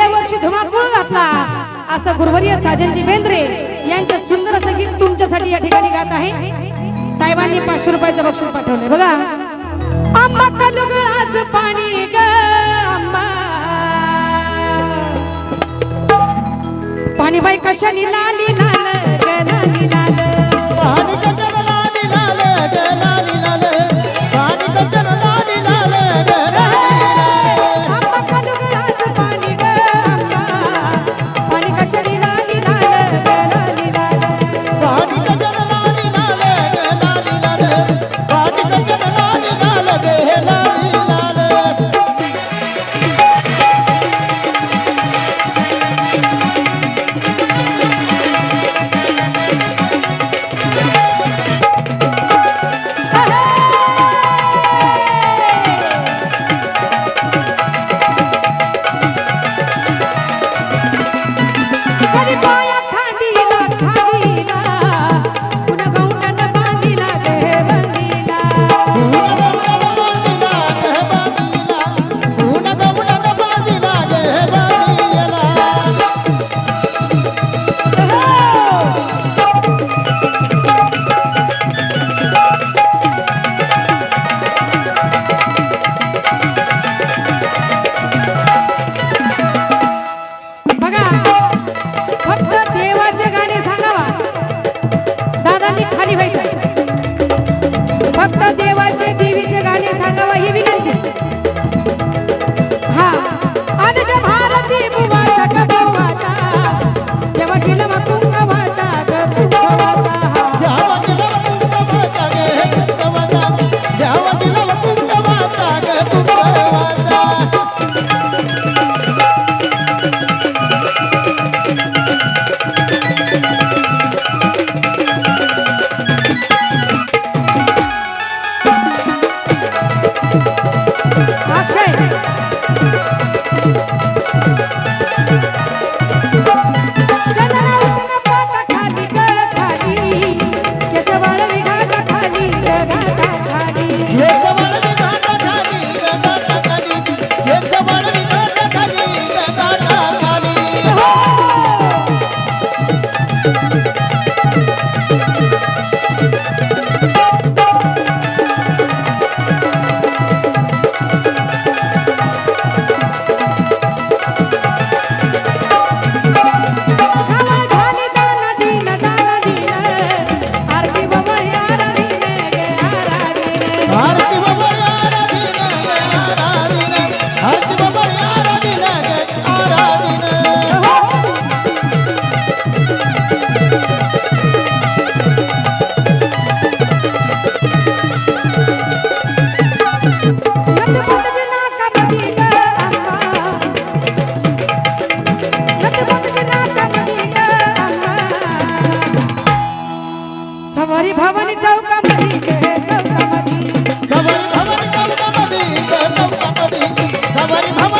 गेल्या वर्षी धुमाकूळ घातला. असं गुरुवर्य साजनजी बेंद्रे यांचं सुंदर संगीत तुमच्यासाठी या ठिकाणी गात आहे. साहेबांनी पाचशे रुपयाचं बक्षीस पाठवलंय. बघा. आम्हा कलुगळाच पाणी ग पाणी बाई कशाने लाली ना सवारी भवानी जाऊ का मधी जाऊ का मधी सवारी भवानी जाऊ का मधी जाऊ का मधी सवारी भवानी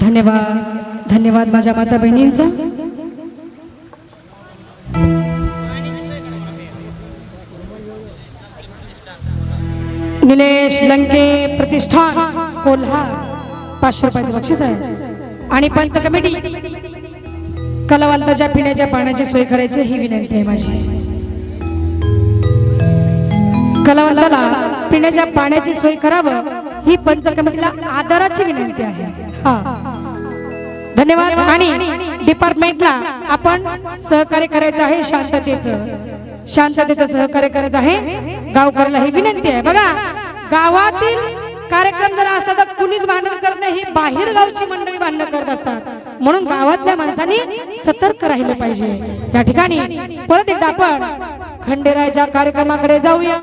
धन्यवाद धन्यवाद माझ्या माता बहिणींचा निलेश लंके प्रतिष्ठान कोल्हार. पाचशे रुपयाचं बक्षीस आहे. आणि पंच कमिटी. कलावंताच्या पिण्याच्या पाण्याची सोय करायची ही विनंती आहे माझी. कलावंताला पिण्याच्या पाण्याची सोय करावं ही पंच कमिटीला आदराची विनंती आहे. हा. धन्यवाद. आणि डिपार्टमेंटला आपण सहकार्य करायचं आहे शांततेचं. शांततेचं सहकार्य करायचं आहे. गावकऱ्याला ही विनंती आहे. बघा गावातील कार्यक्रम जर असतात तर कुणीच भांडण करत नाही ही बाहेर गावची मंडळी भांडण करत असतात. म्हणून गावातल्या माणसांनी सतर्क राहिले पाहिजे. या ठिकाणी परत एकदा आपण खंडेरायच्या कार्यक्रमाकडे जाऊया.